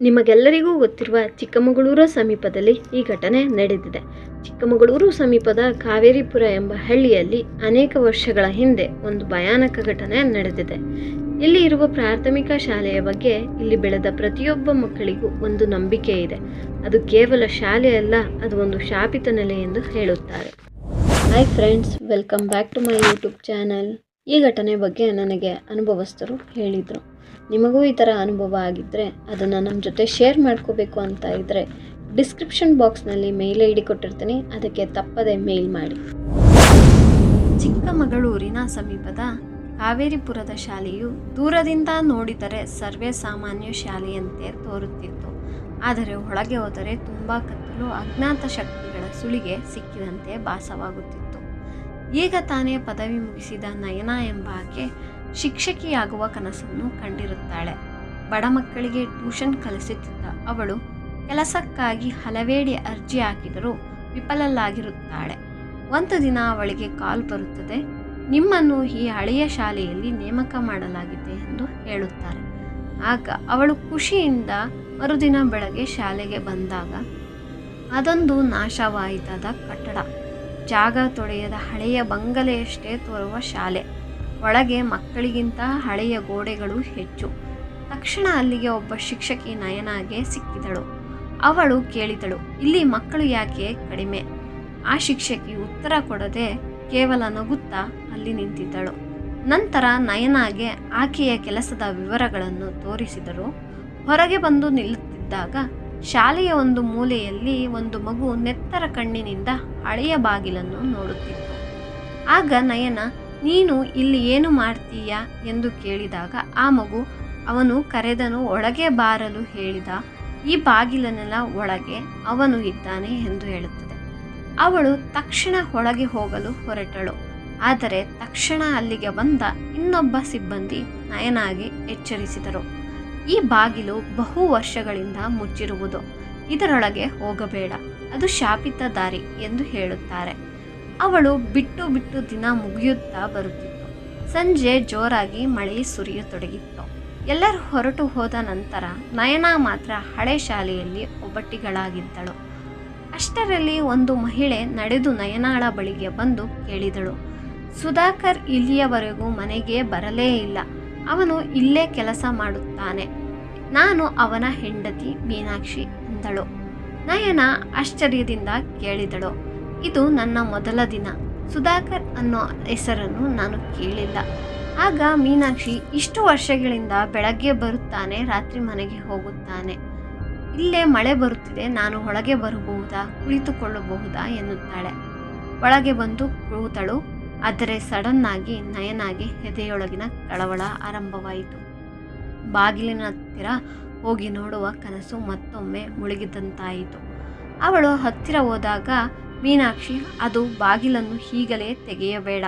ನಿಮಗೆಲ್ಲರಿಗೂ ಗೊತ್ತಿರುವ ಚಿಕ್ಕಮಗಳೂರು ಸಮೀಪದಲ್ಲಿ ಈ ಘಟನೆ ನಡೆದಿದೆ. ಚಿಕ್ಕಮಗಳೂರು ಸಮೀಪದ ಕಾವೇರಿಪುರ ಎಂಬ ಹಳ್ಳಿಯಲ್ಲಿ ಅನೇಕ ವರ್ಷಗಳ ಹಿಂದೆ ಒಂದು ಭಯಾನಕ ಘಟನೆ ನಡೆದಿದೆ. ಇಲ್ಲಿ ಇರುವ ಪ್ರಾಥಮಿಕ ಶಾಲೆಯ ಬಗ್ಗೆ ಇಲ್ಲಿ ಬೆಳೆದ ಪ್ರತಿಯೊಬ್ಬ ಮಕ್ಕಳಿಗೂ ಒಂದು ನಂಬಿಕೆ ಇದೆ. ಅದು ಕೇವಲ ಶಾಲೆಯಲ್ಲ ಅದು ಒಂದು ಶಾಪಿತ ನೆಲೆ ಎಂದು ಹೇಳುತ್ತಾರೆ. Hi friends welcome back to my YouTube channel ಈ ಘಟನೆ ಬಗ್ಗೆ ನನಗೆ ಅನುಭವಸ್ಥರು ಹೇಳಿದರು. ನಿಮಗೂ ಈ ಥರ ಅನುಭವ ಆಗಿದ್ದರೆ ಅದನ್ನು ನಮ್ಮ ಜೊತೆ ಶೇರ್ ಮಾಡ್ಕೋಬೇಕು ಅಂತ ಇದ್ದರೆ ಡಿಸ್ಕ್ರಿಪ್ಷನ್ ಬಾಕ್ಸ್ನಲ್ಲಿ ಮೇಲ್ ಐ ಡಿ ಕೊಟ್ಟಿರ್ತೀನಿ. ಅದಕ್ಕೆ ತಪ್ಪದೆ ಮೇಲ್ ಮಾಡಿ. ಚಿಕ್ಕಮಗಳೂರಿನ ಸಮೀಪದ ಕಾವೇರಿಪುರದ ಶಾಲೆಯು ದೂರದಿಂದ ನೋಡಿದರೆ ಸರ್ವೇ ಸಾಮಾನ್ಯ ಶಾಲೆಯಂತೆ ತೋರುತ್ತಿತ್ತು. ಆದರೆ ಒಳಗೆ ಹೋದರೆ ತುಂಬ ಕತ್ತಲು, ಅಜ್ಞಾತ ಶಕ್ತಿಗಳ ಸುಳಿಗೆ ಸಿಕ್ಕಿದಂತೆ ಭಾಸವಾಗುತ್ತಿತ್ತು. ಈಗ ತಾನೇ ಪದವಿ ಮುಗಿಸಿದ ನಯನ ಎಂಬ ಆಕೆ ಶಿಕ್ಷಕಿಯಾಗುವ ಕನಸನ್ನು ಕಂಡಿರುತ್ತಾಳೆ. ಬಡ ಮಕ್ಕಳಿಗೆ ಟ್ಯೂಷನ್ ಕಲಿಸುತ್ತಿದ್ದ ಅವಳು ಕೆಲಸಕ್ಕಾಗಿ ಹಲವೇಡಿ ಅರ್ಜಿ ಹಾಕಿದರೂ ವಿಫಲಲಾಗಿರುತ್ತಾಳೆ ಒಂದು ದಿನ ಅವಳಿಗೆ ಕಾಲ್ ಬರುತ್ತದೆ. ನಿಮ್ಮನ್ನು ಈ ಹಳೆಯ ಶಾಲೆಯಲ್ಲಿ ನೇಮಕ ಮಾಡಲಾಗಿದೆ ಎಂದು ಹೇಳುತ್ತಾರೆ. ಆಗ ಅವಳು ಖುಷಿಯಿಂದ ಮರುದಿನ ಬೆಳಗ್ಗೆ ಶಾಲೆಗೆ ಬಂದಾಗ ಅದೊಂದು ನಾಶವಾಯಿತಾದ ಕಟ್ಟಡ. ಜಾಗ ತೊಡೆಯದ ಹಳೆಯ ಬಂಗಲೆಯಷ್ಟೇ ತೋರುವ ಶಾಲೆ. ಒಳಗೆ ಮಕ್ಕಳಿಗಿಂತ ಹಳೆಯ ಗೋಡೆಗಳು ಹೆಚ್ಚು. ತಕ್ಷಣ ಅಲ್ಲಿಗೆ ಒಬ್ಬ ಶಿಕ್ಷಕಿ ನಯನಾಗೆ ಸಿಕ್ಕಿದಳು. ಅವಳು ಕೇಳಿದಳು, ಇಲ್ಲಿ ಮಕ್ಕಳು ಯಾಕೆ ಕಡಿಮೆ? ಆ ಶಿಕ್ಷಕಿ ಉತ್ತರ ಕೊಡದೆ ಕೇವಲ ನಗುತ್ತಾ ಅಲ್ಲಿ ನಿಂತಿದ್ದಳು. ನಂತರ ನಯನಾಗೆ ಆಕೆಯ ಕೆಲಸದ ವಿವರಗಳನ್ನು ತೋರಿಸಿದರು. ಹೊರಗೆ ಬಂದು ನಿಲ್ಲುತ್ತಿದ್ದಾಗ ಶಾಲೆಯ ಒಂದು ಮೂಲೆಯಲ್ಲಿ ಒಂದು ಮಗು ನೆತ್ತರ ಕಣ್ಣಿನಿಂದ ಹಳೆಯ ಬಾಗಿಲನ್ನು ನೋಡುತ್ತಿತ್ತು. ಆಗ ನಯನ, ನೀನು ಇಲ್ಲಿ ಏನು ಮಾಡ್ತೀಯ? ಎಂದು ಕೇಳಿದಾಗ ಆ ಮಗು, ಅವನು ಕರೆದನು ಒಳಗೆ ಬಾರಲು ಹೇಳಿದ, ಈ ಬಾಗಿಲನ್ನೆಲ್ಲ ಒಳಗೆ ಅವನು ಇದ್ದಾನೆ ಎಂದು ಹೇಳುತ್ತದೆ. ಅವಳು ತಕ್ಷಣ ಒಳಗೆ ಹೋಗಲು ಹೊರಟಳು. ಆದರೆ ತಕ್ಷಣ ಅಲ್ಲಿಗೆ ಬಂದ ಇನ್ನೊಬ್ಬ ಸಿಬ್ಬಂದಿ ನಯನಾಗಿ ಎಚ್ಚರಿಸಿದರು. ಈ ಬಾಗಿಲು ಬಹು ವರ್ಷಗಳಿಂದ ಮುಚ್ಚಿರುವುದು. ಇದರೊಳಗೆ ಹೋಗಬೇಡ. ಅದು ಶಾಪಿತ ದಾರಿ ಎಂದು ಹೇಳುತ್ತಾರೆ. ಅವಳು ಬಿಟ್ಟು ಬಿಟ್ಟು ದಿನ ಮುಗಿಯುತ್ತಾ ಬರುತ್ತಿತ್ತು. ಸಂಜೆ ಜೋರಾಗಿ ಮಳೆ ಸುರಿಯತೊಡಗಿತ್ತು. ಎಲ್ಲರೂ ಹೊರಟು ಹೋದ ನಂತರ ನಯನಾ ಮಾತ್ರ ಹಳೆ ಶಾಲೆಯಲ್ಲಿ ಒಬ್ಬಟ್ಟಿಗಳಾಗಿದ್ದಳು. ಅಷ್ಟರಲ್ಲಿ ಒಂದು ಮಹಿಳೆ ನಡೆದು ನಯನಾಳ ಬಳಿಗೆ ಬಂದು ಕೇಳಿದಳು. ಸುಧಾಕರ್ ಇಲ್ಲಿಯವರೆಗೂ ಮನೆಗೆ ಬರಲೇ ಇಲ್ಲ. ಅವನು ಇಲ್ಲೇ ಕೆಲಸ ಮಾಡುತ್ತಾನೆ. ನಾನು ಅವನ ಹೆಂಡತಿ ಮೀನಾಕ್ಷಿ ಎಂದಳು. ನಯನ ಆಶ್ಚರ್ಯದಿಂದ ಕೇಳಿದಳು. ಇದು ನನ್ನ ಮೊದಲ ದಿನ. ಸುಧಾಕರ್ ಅನ್ನೋ ಹೆಸರನ್ನು ನಾನು ಕೇಳಿಲ್ಲ. ಆಗ ಮೀನಾಕ್ಷಿ ಇಷ್ಟು ವರ್ಷಗಳಿಂದ ಬೆಳಗ್ಗೆ ಬರುತ್ತಾನೆ, ರಾತ್ರಿ ಮನೆಗೆ ಹೋಗುತ್ತಾನೆ. ಇಲ್ಲೇ ಮಳೆ ಬರುತ್ತಿದೆ, ನಾನು ಒಳಗೆ ಬರಬಹುದಾ, ಕುಳಿತುಕೊಳ್ಳಬಹುದಾ ಎನ್ನುತ್ತಾಳೆ. ಒಳಗೆ ಬಂದು ಕೂತಳು. ಆದರೆ ಸಡನ್ ಆಗಿ ನಯನಾಗಿ ಎದೆಯೊಳಗಿನ ಕಳವಳ ಆರಂಭವಾಯಿತು. ಬಾಗಿಲಿನ ಹತ್ತಿರ ಹೋಗಿ ನೋಡುವ ಕನಸು ಮತ್ತೊಮ್ಮೆ ಮುಳುಗಿದಂತಾಯಿತು. ಅವಳು ಹತ್ತಿರ ಹೋದಾಗ, ಮೀನಾಕ್ಷಿ, ಅದು ಬಾಗಿಲನ್ನು ಈಗಲೇ ತೆಗೆಯಬೇಡ.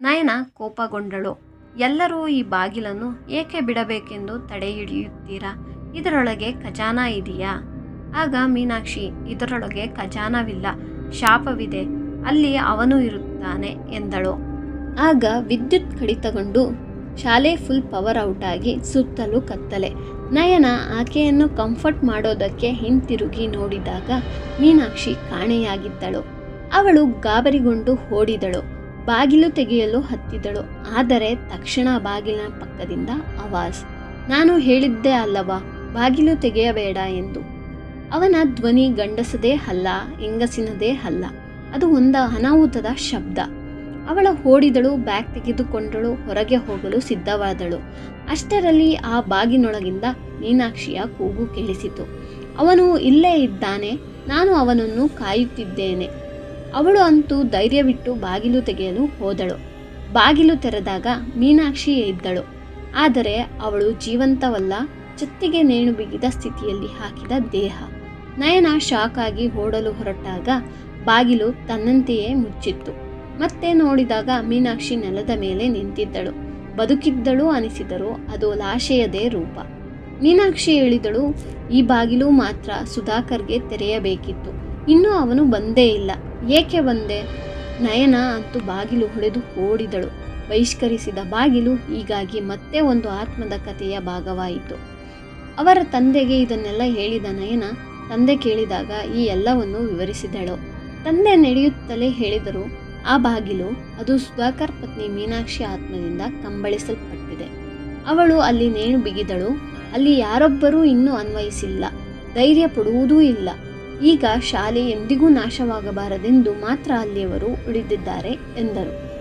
ನಯನ ಕೋಪಗೊಂಡಳು. ಎಲ್ಲರೂ ಈ ಬಾಗಿಲನ್ನು ಏಕೆ ಬಿಡಬೇಕೆಂದು ತಡೆ ಹಿಡಿಯುತ್ತೀರಾ ಇದರೊಳಗೆ ಖಜಾನ ಇದೆಯಾ? ಆಗ ಮೀನಾಕ್ಷಿ, ಇದರೊಳಗೆ ಖಜಾನವಿಲ್ಲ. ಶಾಪವಿದೆ. ಅಲ್ಲಿ ಅವನು ಇರುತ್ತಾನೆ ಎಂದಳು. ಆಗ ವಿದ್ಯುತ್ ಕಡಿತಗೊಂಡು ಶಾಲೆ ಫುಲ್ ಪವರ್ ಔಟ್ ಆಗಿ ಸುತ್ತಲೂ ಕತ್ತಲೆ. ನಯನ ಆಕೆಯನ್ನು ಕಂಫರ್ಟ್ ಮಾಡೋದಕ್ಕೆ ಹಿಂತಿರುಗಿ ನೋಡಿದಾಗ ಮೀನಾಕ್ಷಿ ಕಾಣೆಯಾಗಿದ್ದಳು. ಅವಳು ಗಾಬರಿಗೊಂಡು ಓಡಿದಳು. ಬಾಗಿಲು ತೆಗೆಯಲು ಹತ್ತಿದಳು. ಆದರೆ ತಕ್ಷಣ ಬಾಗಿಲಿನ ಪಕ್ಕದಿಂದ ಆವಾಜ್. ನಾನು ಹೇಳಿದ್ದೆ ಅಲ್ಲವಾ, ಬಾಗಿಲು ತೆಗೆಯಬೇಡ ಎಂದು. ಅವನ ಧ್ವನಿ ಗಂಡಸದೇ ಅಲ್ಲ, ಹೆಂಗಸಿನದೇ ಅಲ್ಲ. ಅದು ಒಂದು ಅನಾಹುತದ ಶಬ್ದ. ಅವಳ ಓಡಿದಳು ಬ್ಯಾಗ್ ತೆಗೆದುಕೊಂಡಳು, ಹೊರಗೆ ಹೋಗಲು ಸಿದ್ಧವಾದಳು. ಅಷ್ಟರಲ್ಲಿ ಆ ಬಾಗಿನೊಳಗಿಂದ ಮೀನಾಕ್ಷಿಯ ಕೂಗು ಕೇಳಿಸಿತು. ಅವನು ಇಲ್ಲೇ ಇದ್ದಾನೆ, ನಾನು ಅವನನ್ನು ಕಾಯುತ್ತಿದ್ದೇನೆ. ಅವಳು ಅಂತೂ ಧೈರ್ಯವಿಟ್ಟು ಬಾಗಿಲು ತೆಗೆಯಲು ಹೋದಳು. ಬಾಗಿಲು ತೆರೆದಾಗ ಮೀನಾಕ್ಷಿಯೇ ಇದ್ದಳು. ಆದರೆ ಅವಳು ಜೀವಂತವಲ್ಲ ಚತ್ತಿಗೆ ನೇಣು ಬಿಗಿದ ಸ್ಥಿತಿಯಲ್ಲಿ ಹಾಕಿದ ದೇಹ. ನಯನ ಶಾಕ್ ಆಗಿ ಓಡಲು ಹೊರಟಾಗ ಬಾಗಿಲು ತನ್ನಂತೆಯೇ ಮುಚ್ಚಿತ್ತು. ಮತ್ತೆ ನೋಡಿದಾಗ ಮೀನಾಕ್ಷಿ ನೆಲದ ಮೇಲೆ ನಿಂತಿದ್ದಳು. ಬದುಕಿದ್ದಳು ಅನಿಸಿದರೂ ಅದು ಲಾಶೆಯದೇ ರೂಪ. ಮೀನಾಕ್ಷಿ ಹೇಳಿದಳು, ಈ ಬಾಗಿಲು ಮಾತ್ರ ಸುಧಾಕರ್ಗೆ ತೆರೆಯಬೇಕಿತ್ತು. ಇನ್ನೂ ಅವನು ಬಂದೇ ಇಲ್ಲ. ಏಕೆ ಬಂದೆ? ನಯನ ಅಂತೂ ಬಾಗಿಲು ಹೊಡೆದು ಓಡಿದಳು. ಬಹಿಷ್ಕರಿಸಿದ ಬಾಗಿಲು ಹೀಗಾಗಿ ಮತ್ತೆ ಒಂದು ಆತ್ಮದ ಕಥೆಯ ಭಾಗವಾಯಿತು. ಅವರ ತಂದೆಗೆ ಇದನ್ನೆಲ್ಲ ಹೇಳಿದ ನಯನ ತಂದೆ ಕೇಳಿದಾಗ ಈ ಎಲ್ಲವನ್ನು ವಿವರಿಸಿದಳು. ತಂದೆ ನಡೆಯುತ್ತಲೇ ಹೇಳಿದರು ಆ ಬಾಗಿಲು, ಅದು ಸುಧಾಕರ್ ಪತ್ನಿ ಮೀನಾಕ್ಷಿ ಆತ್ಮದಿಂದ ಕಂಬಳಿಸಲ್ಪಟ್ಟಿದೆ. ಅವಳು ಅಲ್ಲಿ ನೇಣು ಬಿಗಿದಳು, ಅಲ್ಲಿ ಯಾರೊಬ್ಬರೂ ಇನ್ನೂ ಅನ್ವಯಿಸಿಲ್ಲ, ಧೈರ್ಯ ಪಡುವುದೂ ಇಲ್ಲ. ಈಗ ಶಾಲೆ ಎಂದಿಗೂ ನಾಶವಾಗಬಾರದೆಂದು ಮಾತ್ರ ಅಲ್ಲಿಯವರು ಉಳಿದಿದ್ದಾರೆ, ಎಂದರು.